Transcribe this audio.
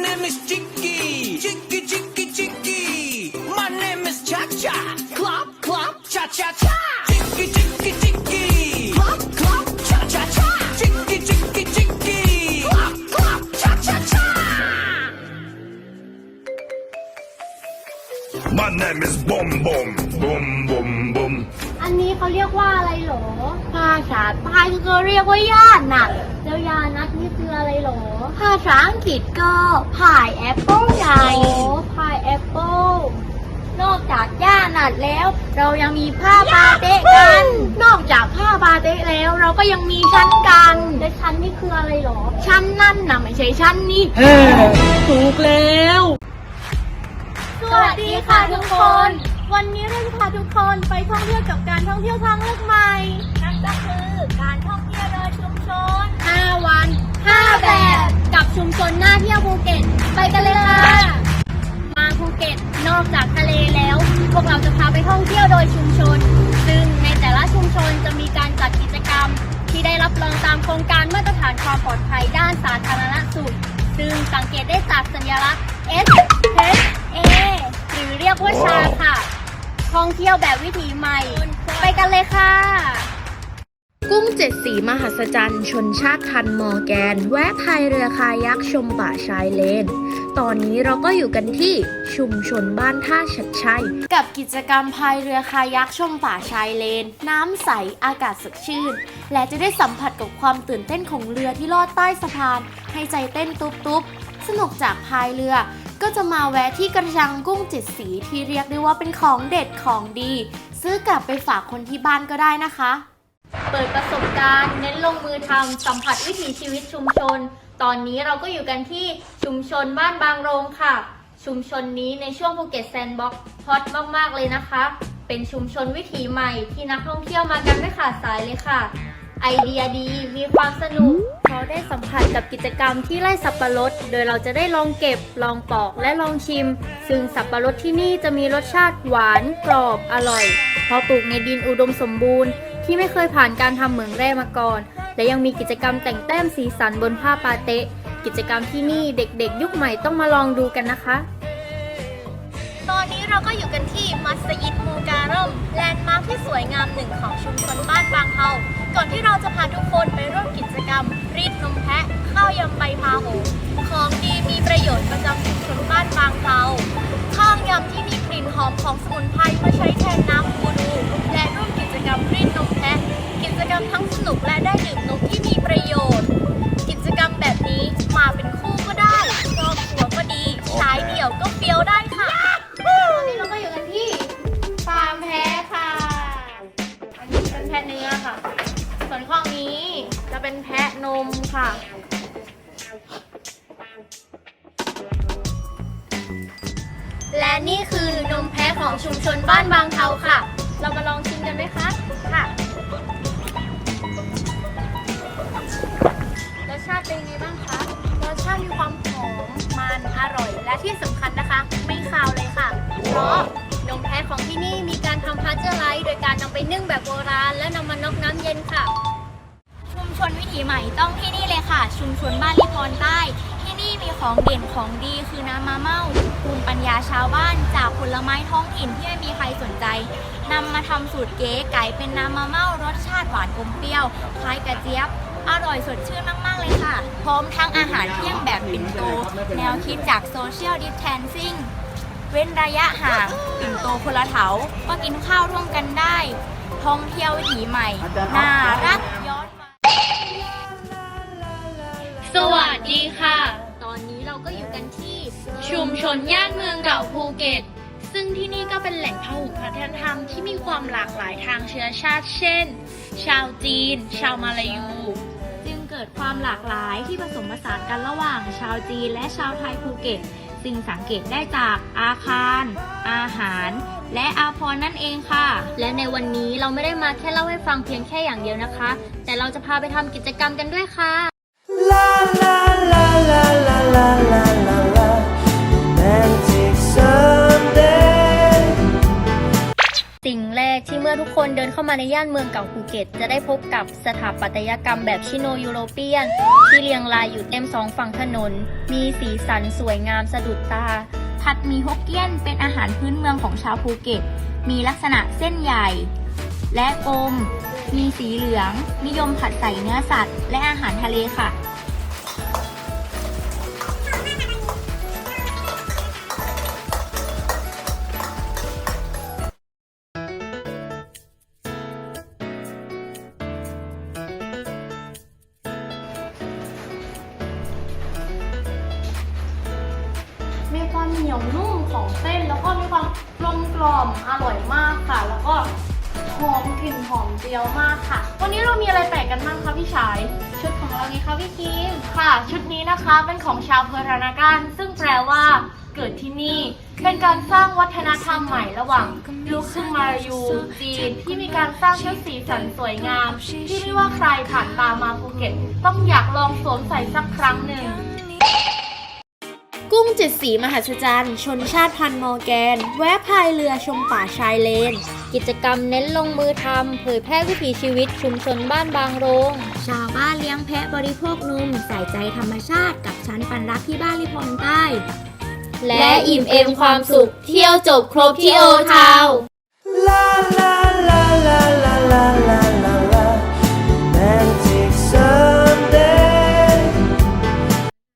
name is Chicky. Chicky, Chicky, Chicky. My name is Cha Cha. Clap, clap, cha cha cha. Chicky, Chicky, Chicky. Clap, clap, cha cha cha. Chicky, Chicky, Chicky. Clap, clap, cha cha cha. My name is Boom Boom Boom Boom Boom อันนี้เขาเรียกว่าอะไรหรอ ภาษาไทยก็เรียกว่าย่านัดแล้วยานัดนี่คืออะไรหรอ ภาษาอังกฤษก็พายแอปเปิลไงโอ้พายแอปเปิลนอกจากย่านัดแล้ว เรายังมีผ้าบาเตะกัน นอกจากผ้าบาเตะแล้ว เราก็ยังมีชั้นกันและชั้นนี่คืออะไรหรอ ชั้นนั่นนะไม่ใช่ชั้นนี่ถูกแล้ว สวัสดีค่ะทุกคน วันนี้เราจะพาทุกคนไปท่องเที่ยวกับการท่องเที่ยวทางเลือกใหม่นั่นก็คือการท่องเที่ยวโดยชุมชน 5 วัน 5 แบบ กับชุมชนหน้าเที่ยวภูเก็ต ไปกันเลยค่ะมาภูเก็ตนอกจากทะเลแล้ว พวกเราจะพาไปท่องเที่ยวโดยชุมชน ซึ่งในแต่ละชุมชนจะมีการจัดกิจกรรม ที่ได้รับรองตามโครงการมาตรฐานความปลอดภัยด้านสาธารณสุขซึ่งสังเกตได้จากสัญลักษณ์ S H A หรือเรียกว่าชาค่ะ ท่องเที่ยวแบบวิถีใหม่ ไปกันเลยค่ะ กุ้งเจ็ดสีมหัศจรรย์ ชนชาติพันธุ์มอร์แกน แวะพายเรือคายักชมป่าชายเลน ตอนนี้เราก็อยู่กันที่ชุมชนบ้านท่าชัดชัย กับกิจกรรมพายเรือคายักชมป่าชายเลน น้ำใสอากาศสดชื่น และจะได้สัมผัสกับความตื่นเต้นของเรือที่ลอดใต้สะพาน ให้ใจเต้นตุบๆสนุกจากพายเรือ ก็จะมาแวะที่กระชังกุ้งเจ็ดสีที่เรียกได้ว่าเป็นของเด็ดของดี ซื้อกลับไปฝากคนที่บ้านก็ได้นะคะ เปิดประสบการณ์ เน้นลงมือทำสัมผัสวิถีชีวิตชุมชน ตอนนี้เราก็อยู่กันที่ชุมชนบ้านบางโรงค่ะ ชุมชนนี้ในช่วงภูเก็ตแซนด์บ็อกซ์ฮอตมากๆเลยนะคะ เป็นชุมชนวิถีใหม่ที่นักท่องเที่ยวมากันไม่ขาดสายเลยค่ะ ไอเดียดีมีความสนุกเพราะได้สัมผัสกับกิจกรรมที่ไร่สับปะรด โดยเราจะได้ลองเก็บ ลองปอกและลองชิม ซึ่งสับปะรดที่นี่จะมีรสชาติหวานกรอบอร่อย เพราะปลูกในดินอุดมสมบูรณ์ ที่ไม่เคยผ่านการทำเหมืองแร่มาก่อน และยังมีกิจกรรมแต่งแต้มสีสันบนผ้าปาเตะ กิจกรรมที่นี่เด็กๆ ยุคใหม่ต้องมาลองดูกันนะคะ ตอนนี้ เราก็อยู่กันที่มัสยิดมูการ่มแลนด์มาร์คที่สวยงามหนึ่งของชุมชนบ้านบางเฮาก่อนที่เราจะพาทุกคนไปร่วมกิจกรรม รีดนมแพะข้าวยำใบพาโหของดีมีประโยชน์ประจำชุมชนบ้านบางเฮาข้าวยำที่มีกลิ่นหอมของสมุนไพรมาใช้แทนน้ำปูดูและร่วมกิจกรรมรีดนมแพะกิจกรรมทั้ง นมค่ะ และนี่คือนมแพะของชุมชนบ้านบางเทาค่ะ เรามาลองชิมกันไหมคะ ค่ะ รสชาติเป็นไงบ้างคะ รสชาติมีความหอม มันอร่อย และที่สำคัญนะคะ ไม่คาวเลยค่ะ เพราะนมแพะของที่นี่มีการทำพาสเจอร์ไลท์โดยการนำไปนึ่งแบบโบราณ และนำมาน็อกน้ำเย็นค่ะ นวิถีใหม่ต้องที่นี่เลยค่ะ ชุมชนบ้านลิพรใต้ ที่นี่มีของเด่นของดีคือน้ำมะเม่าภูมิปัญญาชาวบ้านจากผลไม้ท้องถิ่นที่ไม่มีใครสนใจนำมาทำสูตรเก๋ไก่เป็นน้ำมะเม่ารสชาติหวานอมเปรี้ยว คล้ายกระเจี๊ยบ อร่อยสดชื่นมาก ๆ เลยค่ะ พร้อมทั้งอาหารเที่ยงแบบปิ่นโต แนวคิดจากโซเชียลดิสแทนซิ่งเว้นระยะห่างปิ่นโตคนละเถาก็กินข้าวร่วมกันได้ท่องเที่ยววิถีใหม่ น่ารัก ดีค่ะ ตอนนี้เราก็อยู่กันที่ชุมชนย่านเมืองเก่าภูเก็ต ซึ่งที่นี่ก็เป็นแหล่งพหุวัฒนธรรมที่มีความหลากหลายทางเชื้อชาติ เช่น ชาวจีน ชาวมาลายู จึงเกิดความหลากหลายที่ผสมผสานกันระหว่างชาวจีนและชาวไทยภูเก็ตซึ่งสังเกตได้จากอาคาร อาหาร และอาพรณ์นั่นเองค่ะ และในวันนี้เราไม่ได้มาแค่เล่าให้ฟังเพียงแค่อย่างเดียวนะคะ แต่เราจะพาไปทำกิจกรรมกันด้วยค่ะ La la la la สิ่งแรกที่เมื่อทุกคนเดินเข้ามาในย่านเมืองเก่าภูเก็ต จะได้พบกับสถาปัตยกรรมแบบชิโนยูโรเปียน ที่เรียงรายอยู่เต็มสองฝั่งถนน มีสีสันสวยงามสะดุดตา ผัดหมีฮกเกี้ยนเป็นอาหารพื้นเมืองของชาวภูเก็ต มีลักษณะเส้นใหญ่ และกลม มีสีเหลือง นิยมผัดใส่เนื้อสัตว์ และอาหารทะเลค่ะ เหนียวนุ่มของเส้น แล้วก็มีความกลมกล่อมอร่อยมากค่ะ แล้วก็หอมกลิ่นหอมเจียวมากค่ะ วันนี้เรามีอะไรแปลกกันบ้างคะพี่ชาย ชุดของเราไงคะพี่คิมค่ะ ชุดนี้นะคะเป็นของชาวเพอร์นาการซึ่งแปลว่าเกิดที่นี่ เป็นการสร้างวัฒนธรรมใหม่ระหว่างลูกครึ่งมาลายูจีนที่มีการสร้างด้วยสีสันสวยงาม ที่ไม่ว่าใครผ่านตามาภูเก็ต ต้องอยากลองสวมใส่สักครั้งหนึ่ง กุ้งเจ็ดสีมหัศจรรย์ ชนชาติพันธุ์มอแกน แวะพายเรือชมป่าชายเลน กิจกรรมเน้นลงมือทำเผยแพร่วิถีชีวิตชุมชนบ้านบางโรง ชาวบ้านเลี้ยงแพะบริโภคนมใส่ใจธรรมชาติกับชั้นปันรักที่บ้านลิพนใต้ และอิ่มเอมความสุข เที่ยวจบครบที่โอทาว la la la la la